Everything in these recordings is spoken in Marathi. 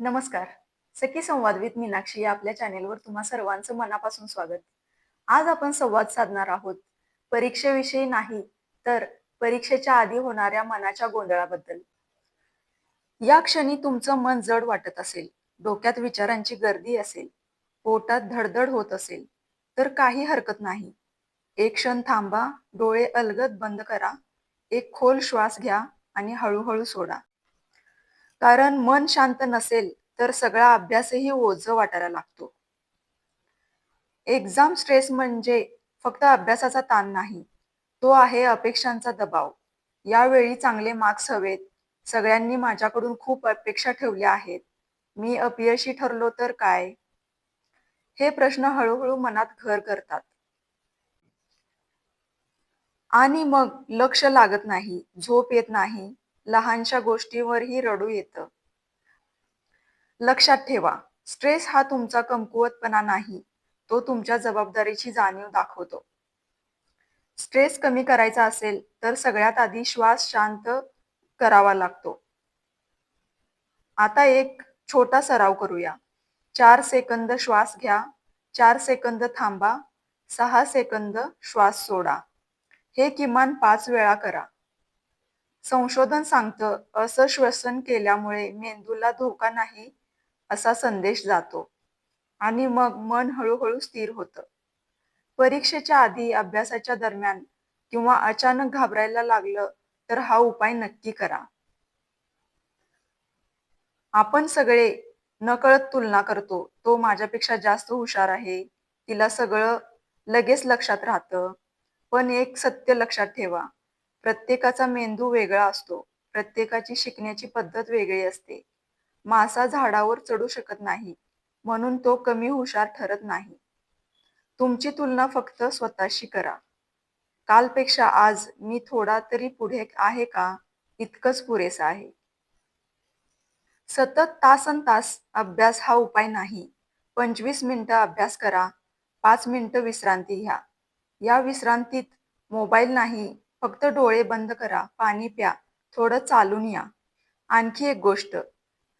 नमस्कार. सखी संवाद विथ मीनाक्षी या आपल्या चॅनेलवर तुम्हा सर्वांचं मनापासून स्वागत. आज आपण संवाद साधणार आहोत. परीक्षेविषयी नाही तर परीक्षेच्या आधी होणाऱ्या मनाच्या गोंधळाबद्दल. या क्षणी तुमचं मन जड वाटत असेल डोक्यात विचारांची गर्दी असेल पोटात धडधड होत असेल तर काही हरकत नाही. एक क्षण थांबा डोळे अलगद बंद करा एक खोल श्वास घ्या आणि हळूहळू सोडा. कारण मन शांत नसेल तर सगळा अभ्यासही ओझ वाटायला लागतो. एक्झाम स्ट्रेस म्हणजे फक्त अभ्यासाचा ताण नाही तो आहे अपेक्षांचा दबाव. यावेळी चांगले मार्क्स हवेत. सगळ्यांनी माझ्याकडून खूप अपेक्षा ठेवल्या आहेत. मी अपयशी ठरलो तर काय? हे प्रश्न हळूहळू मनात घर करतात. आणि मग लक्ष लागत नाही झोप येत नाही. लहानशा गोष्टीवरही रडू येतं. लक्षात ठेवा स्ट्रेस हा तुमचा कमकुवतपणा नाही तो तुमच्या जबाबदारीची जाणीव दाखवतो. स्ट्रेस कमी करायचा असेल तर सगळ्यात आधी श्वास शांत करावा लागतो. आता एक छोटा सराव करूया. चार सेकंद श्वास घ्या चार सेकंद थांबा सहा सेकंद श्वास सोडा. हे किमान पाच वेळा करा. संशोधन सांगतं असं श्वसन केल्यामुळे मेंदूला धोका नाही असा संदेश जातो. आणि मग मन हळूहळू स्थिर होतं. परीक्षेच्या आधी अभ्यासाच्या दरम्यान किंवा अचानक घाबरायला लागलं तर हा उपाय नक्की करा. आपण सगळे नकळत तुलना करतो. तो माझ्यापेक्षा जास्त हुशार आहे. तिला सगळं लगेच लक्षात राहतं. पण एक सत्य लक्षात ठेवा. प्रत्येकाचा मेंदू वेगळा असतो. प्रत्येकाची शिकण्याची पद्धत वेगळी असते. मासा झाडावर चढू शकत नाही. म्हणून तो कमी हुशार ठरत नाही. तुमची तुलना फक्त स्वतःशी करा. कालपेक्षा आज मी थोडा तरी पुढे आहे का? इतकंच पुरेसं आहे. सतत तासन तास अभ्यास हा उपाय नाही. पंचवीस मिनिटं अभ्यास करा. पाच मिनिटं विश्रांती घ्या. या विश्रांतीत मोबाईल नाही फक्त डोळे बंद करा पाणी प्या थोडं चालून या. आणखी एक गोष्ट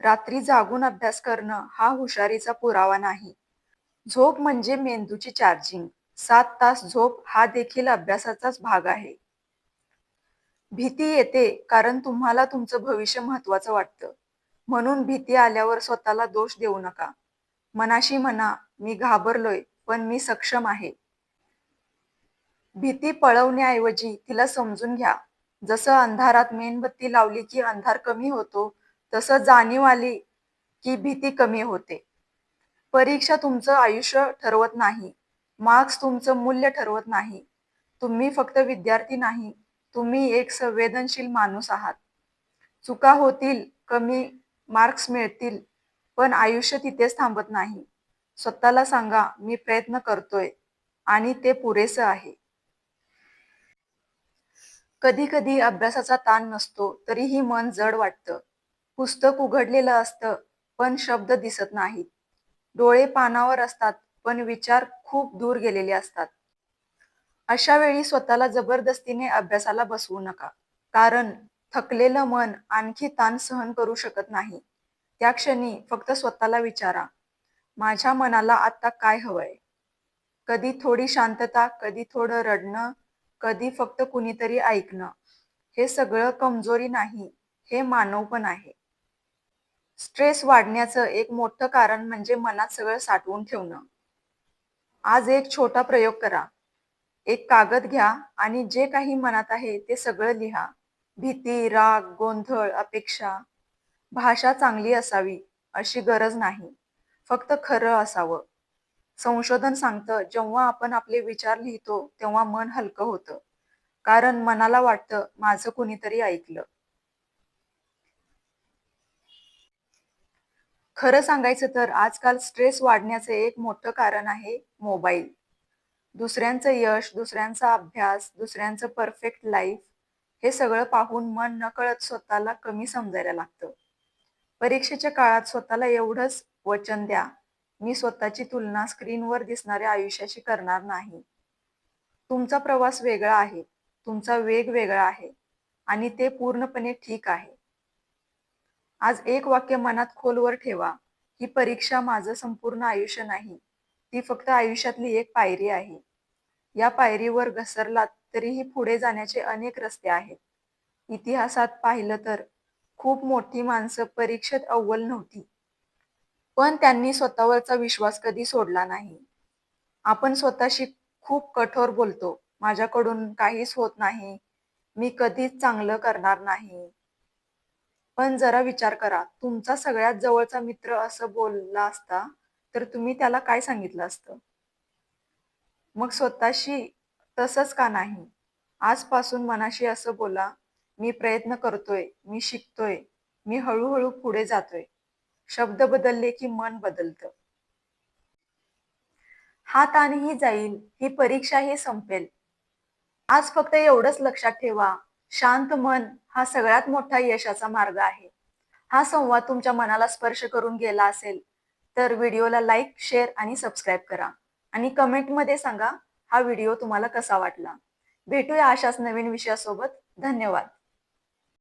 रात्री जागून अभ्यास करणं हा हुशारीचा पुरावा नाही. झोप म्हणजे मेंदूची चार्जिंग सात तास झोप हा देखील अभ्यासाचाच भाग आहे. भीती येते कारण तुम्हाला तुमचं भविष्य महत्वाचं वाटतं. म्हणून भीती आल्यावर स्वतःला दोष देऊ नका. मनाशी म्हणा मी घाबरलोय पण मी सक्षम आहे. भीती पळवण्याऐवजी तिला समजून घ्या. जसं अंधारात मेणबत्ती लावली की अंधार कमी होतो तसं जाणीव आली की भीती कमी होते. परीक्षा तुमचं आयुष्य ठरवत नाही. मार्क्स तुमचं मूल्य ठरवत नाही. तुम्ही फक्त विद्यार्थी नाही. तुम्ही एक संवेदनशील माणूस आहात. चुका होतील कमी मार्क्स मिळतील पण आयुष्य तिथेच थांबत नाही. स्वतःला सांगा मी प्रयत्न करतोय आणि ते पुरेसं आहे. कधी कधी अभ्यासाचा ताण नसतो तरीही मन जड वाटतं. पुस्तक उघडलेलं असतं पण शब्द दिसत नाहीत. डोळे पानावर असतात पण विचार खूप दूर गेलेले असतात. अशा वेळी स्वतःला जबरदस्तीने अभ्यासाला बसवू नका कारण थकलेलं मन आणखी ताण सहन करू शकत नाही. त्या क्षणी फक्त स्वतःला विचारा माझ्या मनाला आता काय हवंय? कधी थोडी शांतता कधी थोडं रडणं कधी फक्त कुणीतरी ऐकणं. हे सगळं कमजोरी नाही हे मानव पण आहे. स्ट्रेस वाढण्याचं एक मोठं कारण म्हणजे मनात सगळं साठवून ठेवणं. आज एक छोटा प्रयोग करा. एक कागद घ्या आणि जे काही मनात आहे ते सगळं लिहा. भीती राग गोंधळ अपेक्षा. भाषा चांगली असावी अशी गरज नाही. फक्त खरं असावं. संशोधन सांगतं जेव्हा आपण आपले विचार लिहितो तेव्हा मन हलकं होतं. कारण मनाला वाटतं माझं कुणीतरी ऐकलं. खरं सांगायचं तर आजकाल स्ट्रेस वाढण्याचं एक मोठं कारण आहे मोबाईल. दुसऱ्यांचं यश दुसऱ्यांचा अभ्यास दुसऱ्यांचं परफेक्ट लाईफ हे सगळं पाहून मन नकळत स्वतःला कमी समजायला लागतं. परीक्षेच्या काळात स्वतःला एवढंच वचन द्या. मी स्वतःची तुलना स्क्रीनवर दिसणाऱ्या आयुष्याशी करणार नाही. तुमचा प्रवास वेगळा आहे. तुमचा वेग वेगळा आहे. आणि ते पूर्णपणे ठीक आहे. आज एक वाक्य मनात खोलवर ठेवा ही परीक्षा माझं संपूर्ण आयुष्य नाही. ती फक्त आयुष्यातली एक पायरी आहे. या पायरीवर घसरलात तरीही पुढे जाण्याचे अनेक रस्ते आहेत. इतिहासात पाहिलं तर खूप मोठी माणसं परीक्षेत अव्वल नव्हती. पण त्यांनी स्वतःवरचा विश्वास कधी सोडला नाही. आपण स्वतःशी खूप कठोर बोलतो. माझ्याकडून काहीच होत नाही. मी कधीच चांगलं करणार नाही. पण जरा विचार करा तुमचा सगळ्यात जवळचा मित्र असं बोलला असता तर तुम्ही त्याला काय सांगितलं असतं? मग स्वतःशी तसंच का नाही? आजपासून मनाशी असं बोला मी प्रयत्न करतोय मी शिकतोय मी हळूहळू पुढे जातोय. शब्द बदलले की मन बदलतं. हा ताणही जाईल ही परीक्षाही संपेल. आज फक्त एवढंच लक्षात ठेवा शांत मन हा सगळ्यात मोठा यशाचा मार्ग आहे. हा संवाद तुमच्या मनाला स्पर्श करून गेला असेल तर व्हिडिओला लाईक शेअर आणि सबस्क्राईब करा. आणि कमेंटमध्ये सांगा हा व्हिडिओ तुम्हाला कसा वाटला? भेटूया अशाच नवीन विषयासोबत. धन्यवाद.